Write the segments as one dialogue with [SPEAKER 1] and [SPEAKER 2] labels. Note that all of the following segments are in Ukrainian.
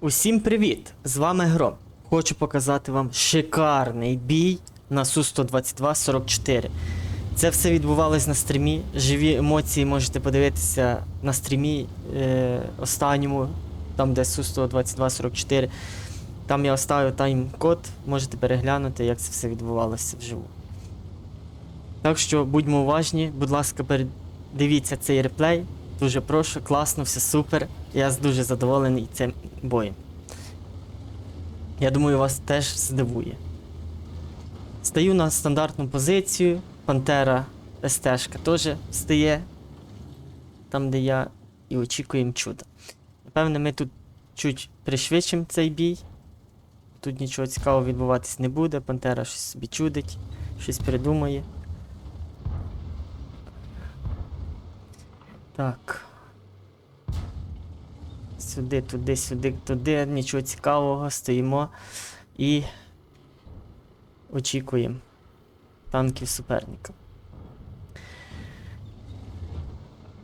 [SPEAKER 1] Усім привіт! З вами Гром. Хочу показати вам шикарний бій на Су-122-44. Це все відбувалось на стрімі. Живі емоції можете подивитися на стрімі е, останньому, там де Су-122-44. Там я оставив тайм-код, можете переглянути, як це все відбувалося вживу. Так що будьмо уважні, будь ласка, передивіться цей реплей. Дуже прошу, класно, все супер. Я дуже задоволений цим боєм. Я думаю, вас теж здивує. Стаю на стандартну позицію. Пантера СТшка теж стає там, де я, і очікуємо чуда. Напевне, ми тут чуть пришвидшимо цей бій. Тут нічого цікавого відбуватись не буде. Пантера щось собі чудить, щось придумає. Так. Сюди, туди, сюди, туди, нічого цікавого, стоїмо і очікуємо танків суперника.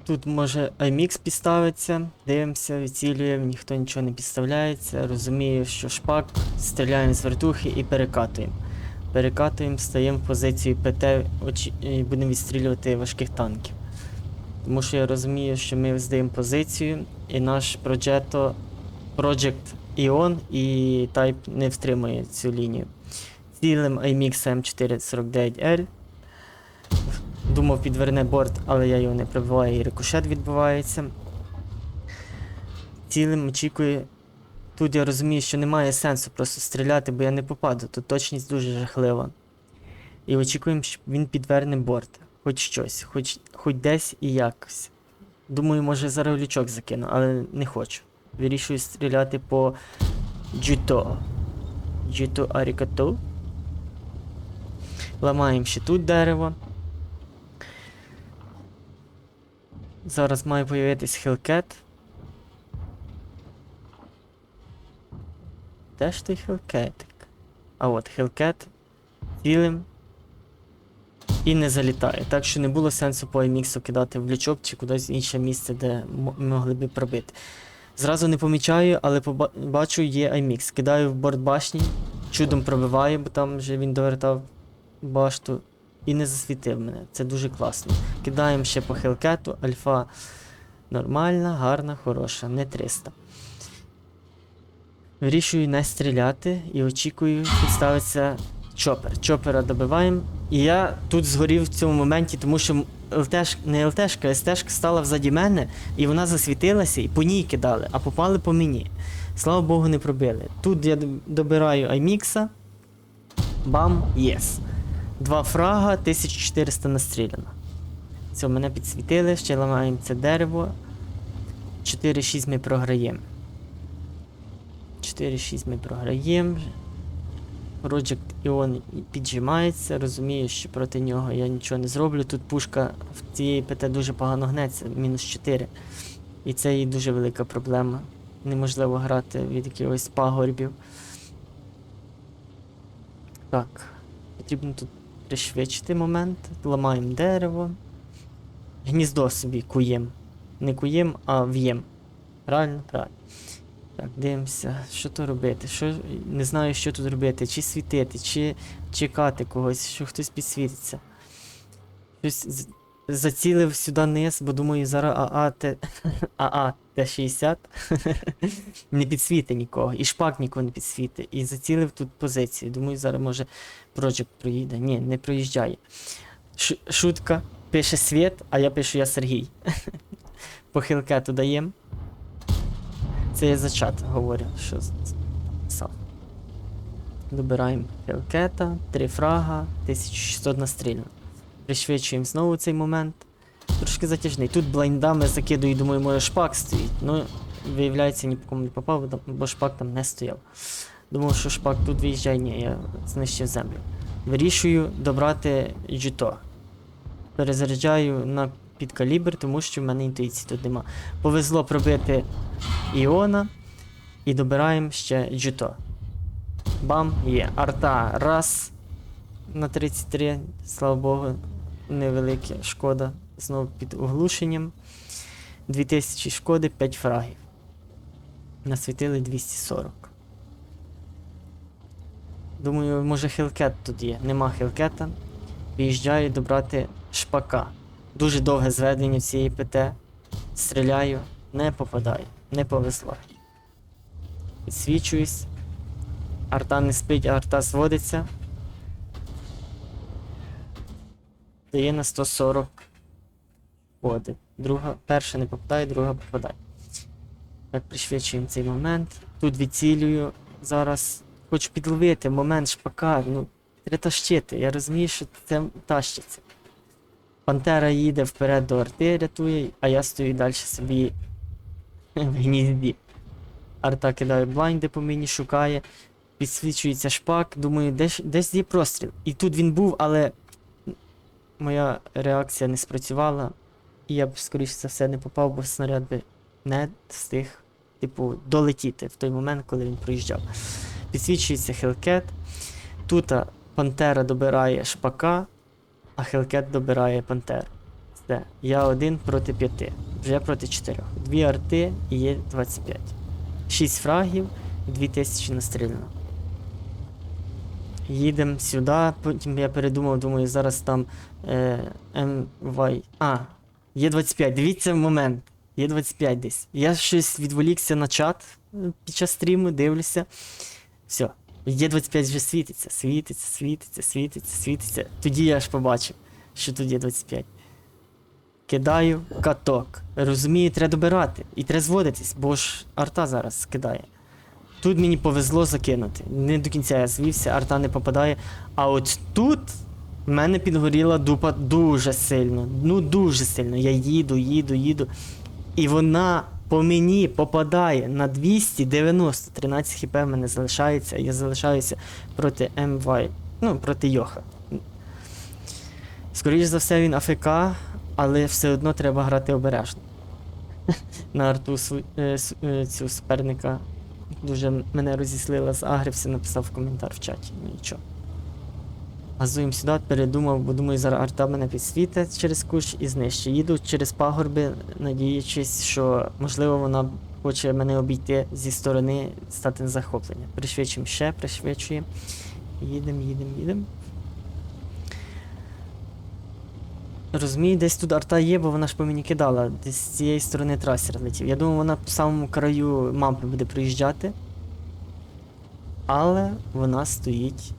[SPEAKER 1] Тут може IMX підставиться, дивимося, відцілюємо, ніхто нічого не підставляється. Розумію, що шпак, стріляємо з вертухи і перекатуємо. Перекатуємо, стаємо в позицію ПТ і будемо відстрілювати важких танків. Тому що я розумію, що ми здаємо позицію, і наш Progetto, Project Ion і Type не втримує цю лінію. Цілим IMX M449L. Думав, підверне борт, але я його не пробиваю і рикошет відбувається. Цілим очікую. Тут я розумію, що немає сенсу просто стріляти, бо я не попаду. Тут точність дуже жахлива. І очікуємо, що він підверне борт. Хоч щось, хоч, хоч десь і якось. Думаю, може зараз лючок закину, але не хочу. Вирішую стріляти по Джуто. Джуто Арікато. Ламаємо ще тут дерево. Зараз має появитись Hellcat. Де ж той Hellcat? А от Hellcat. Цілим і не залітає. Так що не було сенсу по IMX кидати в лючок чи кудись інше місце, де могли би пробити. Зразу не помічаю, але бачу, є IMX. Кидаю в борт башні, чудом пробиваю, бо там вже він довертав башту і не засвітив мене. Це дуже класно. Кидаємо ще по хелкету, альфа нормальна, гарна, хороша, не 300. Вирішую не стріляти і очікую, підставиться чопер. Чопера добиваємо. І я тут згорів в цьому моменті, тому що ЛТш, не ЛТшка, а СТшка стала взаді мене, і вона засвітилася, і по ній кидали, а попали по мені. Слава Богу, не пробили. Тут я добираю Аймікса. Бам, єс. Два фрага, 1400 настріляно. Все, мене підсвітили, ще ламаємо це дерево. 4-6 ми програємо. 4-6 ми програємо. Project Ion піджимається, розумію, що проти нього я нічого не зроблю. Тут пушка в цієї ПТ дуже погано гнеться, мінус 4. І це їй дуже велика проблема. Неможливо грати від якихось пагорбів. Так, потрібно тут пришвидшити момент. Ламаємо дерево. Гніздо собі куєм. Не куєм, а в'єм. Правильно? Правильно. Так, дивимося, що то робити. Що, не знаю, що тут робити. Чи світити, чи чекати когось, що хтось підсвітиться. Щось зацілив сюди низ, бо думаю, зараз АА Т. АА Т-60 не підсвітить нікого. І шпак нікого не підсвітить. І зацілив тут позицію. Думаю, зараз може Project проїде. Ні, не проїжджає. Ш- шутка. Пише Світ, а я пишу я Сергій. По хилкету даємо. Це я за чат говорю, що писав. Добираємо хелкета, три фрага, 1600 настріляно. Пришвидшуємо знову цей момент. Трошки затяжний. Тут блайндами закидую, думаю, може шпак стоїть. Ну, виявляється, ні по кому не попав, бо шпак там не стояв. Думав, що шпак тут виїжджає, ні, я знищив землю. Вирішую добрати джуто. Перезаряджаю на підкалібр, тому що в мене інтуїції тут нема. Повезло пробити Іона і добираємо ще джуто. Бам, є. Арта раз на 33, слава Богу, невелике шкода. Знову під оглушенням. 2000 шкоди, 5 фрагів. Насвітили 240. Думаю, може хилкет тут є. Нема хилкета. Виїжджаю добрати шпака. Дуже довге зведення цієї ПТ. Стріляю, не попадаю, не повезло. Підсвічуюсь. Арта не спить, а арта зводиться. Дає на 140 води. Друга, перша не попадає, друга попадає. Так, пришвидшуємо цей момент. Тут відцілюю зараз. Хочу підловити момент шпака. Ну, треба тащити. Я розумію, що це тащиться. Пантера їде вперед до арти, рятує, а я стою далі собі в гнізді. Арта кидає блайнди по мені, шукає, підсвічується шпак, думаю, десь, десь є простріл. І тут він був, але моя реакція не спрацювала. І я б, скоріше за все, не попав, бо снаряд би не встиг, типу, долетіти в той момент, коли він проїжджав. Підсвічується Хелкет. Тут Пантера добирає шпака, а Хелкет добирає Пантеру. Все. Я один проти п'яти. Вже проти чотирьох. Дві арти і є 25. Шість фрагів, 2000 настріляно. Їдемо сюди, потім я передумав, думаю, зараз там е, MY. А, є 25. Дивіться момент. Є 25 десь. Я щось відволікся на чат е, під час стріму, дивлюся. Все. Є 25 вже світиться, світиться, світиться, світиться, світиться. Тоді я аж побачив, що тут є 25. Кидаю каток. Розумію, треба добирати. І треба зводитись, бо ж арта зараз кидає. Тут мені повезло закинути. Не до кінця я звівся, арта не попадає. А от тут в мене підгоріла дупа дуже сильно. Ну дуже сильно. Я їду, їду, їду. І вона по мені попадає на 290. 13 хп в мене залишається. Я залишаюся проти МВ. Ну, проти Йоха. Скоріше за все, він АФК, але все одно треба грати обережно. На арту е, е, цю суперника дуже мене розіслила, загрився, написав коментар в чаті. Ну нічого. Газуємо сюди, передумав, бо думаю, зараз арта мене підсвітить через кущ і знищить. Їду через пагорби, надіючись, що можливо вона хоче мене обійти зі сторони, стати на захоплення. Пришвидшуємо ще, пришвидшуємо. Їдемо, їдемо, їдемо. Розумію, десь тут арта є, бо вона ж по мені кидала. Десь з цієї сторони трасер летів. Я думав, вона по самому краю мапи буде проїжджати. Але вона стоїть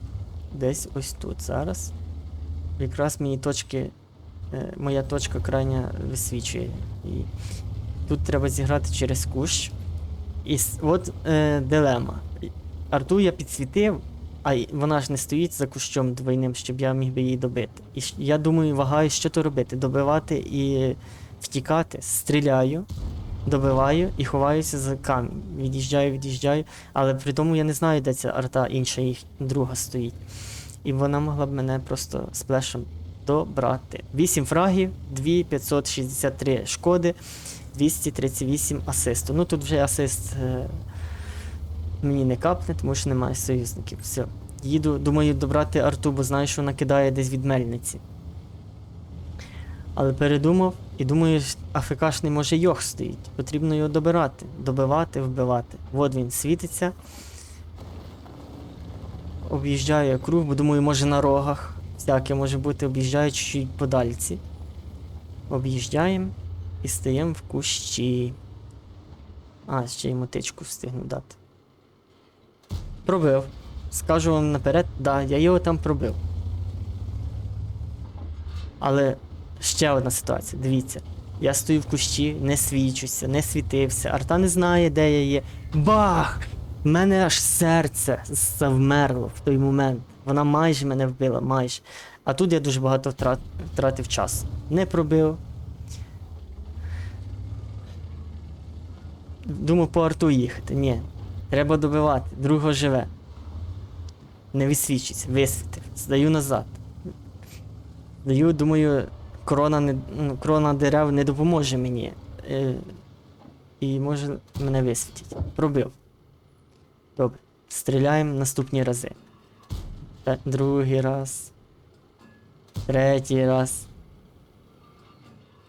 [SPEAKER 1] десь ось тут зараз. Якраз мені точки. е, Моя точка крайня висвічує. І тут треба зіграти через кущ. І от е, дилема. Арту я підсвітив, а вона ж не стоїть за кущом двойним, щоб я міг би її добити. І я думаю, вагаю, що то робити: добивати і втікати. Стріляю, добиваю і ховаюся за камінь. Від'їжджаю, від'їжджаю, але при тому я не знаю, де ця арта інша їх друга стоїть. І вона могла б мене просто сплешем добрати. 8 фрагів, 2563 шкоди, 238 асисту. Ну тут вже асист е, мені не капне, тому що немає союзників. Все. Їду, думаю, добрати арту, бо знаю, що вона кидає десь від мельниці. Але передумав і думаю, АФКшний може йох стоїть. Потрібно його добирати, добивати, вбивати. От він світиться. Об'їжджаю круг, бо думаю, може на рогах. Всяке може бути, об'їжджаю чуть-чуть подальці. Об'їжджаємо і стаємо в кущі. А, ще й мотичку встигну дати. Пробив. Скажу вам наперед, да, я його там пробив. Але ще одна ситуація, дивіться. Я стою в кущі, не свічуся, не світився. Арта не знає, де я є. Бах! У мене аж серце завмерло в той момент. Вона майже мене вбила, майже. А тут я дуже багато втрат, втратив часу. Не пробив. Думав по арту їхати. Ні. Треба добивати. Другого живе. Не висвічується, висвітив. Здаю назад. Даю, думаю, крона, не, ну, крона дерев не допоможе мені. Е, і може мене висвітить. Пробив. Добре. Стріляємо наступні рази. Та- Другий раз. Третій раз.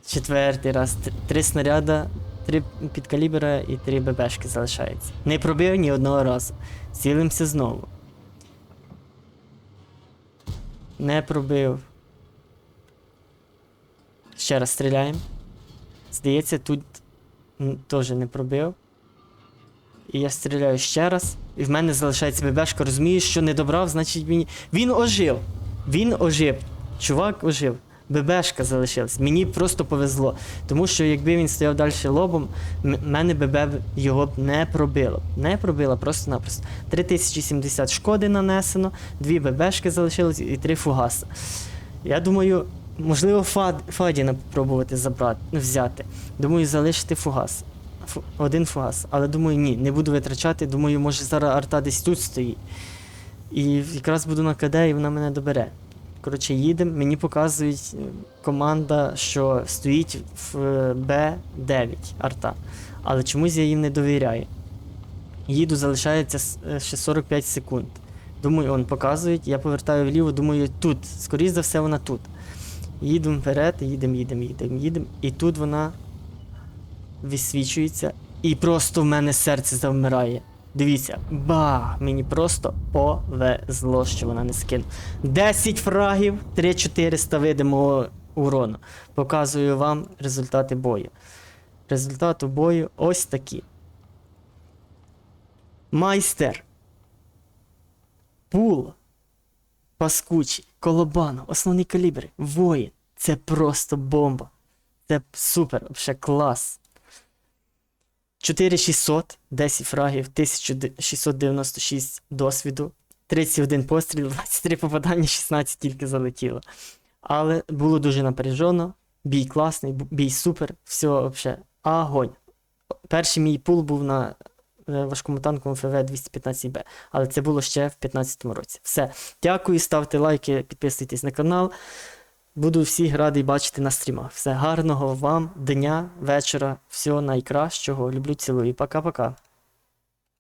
[SPEAKER 1] Четвертий раз. Три снаряда три підкалібера і три ББшки залишається. Не пробив ні одного разу. Цілимося знову. Не пробив. Ще раз стріляємо. Здається, тут теж не пробив. І я стріляю ще раз. І в мене залишається ББшка. Розумію, що не добрав, значить він. Він ожив. Він ожив. Чувак ожив. ББшка залишилась. Мені просто повезло. Тому що якби він стояв далі лобом, мене ББ його б не пробило. Не пробило просто-напросто. 3070 шкоди нанесено, дві ББшки залишилось і три фугаси. Я думаю, можливо, Фад, Фадіна попробувати забрати, ну, взяти. Думаю, залишити фугас. Фу, один фугас. Але думаю, ні, не буду витрачати. Думаю, може зараз арта десь тут стоїть. І якраз буду на КД, і вона мене добере. Коротше, їдемо, мені показують е, команда, що стоїть в е, Б9 арта. Але чомусь я їм не довіряю. Їду, залишається е, ще 45 секунд. Думаю, он показують, я повертаю вліво, думаю, тут. Скоріше за все, вона тут. Їдемо вперед, їдемо, їдемо, їдемо, їдемо. І тут вона висвічується. І просто в мене серце завмирає. Дивіться, ба! Мені просто повезло, що вона не скинула. 10 фрагів, 3400 видимого урону. Показую вам результати бою. Результати бою ось такі. Майстер. Пул. Паскучий, колобано, основний калібр, воїн. Це просто бомба. Це супер, взагалі клас. 4600, 10 фрагів, 1696 досвіду, 31 постріл, 23 попадання, 16 тільки залетіло. Але було дуже напряжено, бій класний, бій супер, все взагалі огонь. Перший мій пул був на е, важкому танковому ФВ 215Б, але це було ще в 2015 році. Все. Дякую, ставте лайки, підписуйтесь на канал. Буду всіх радий бачити на стрімах. Все гарного вам дня, вечора, всього найкращого. Люблю, цілую. Пока-пока.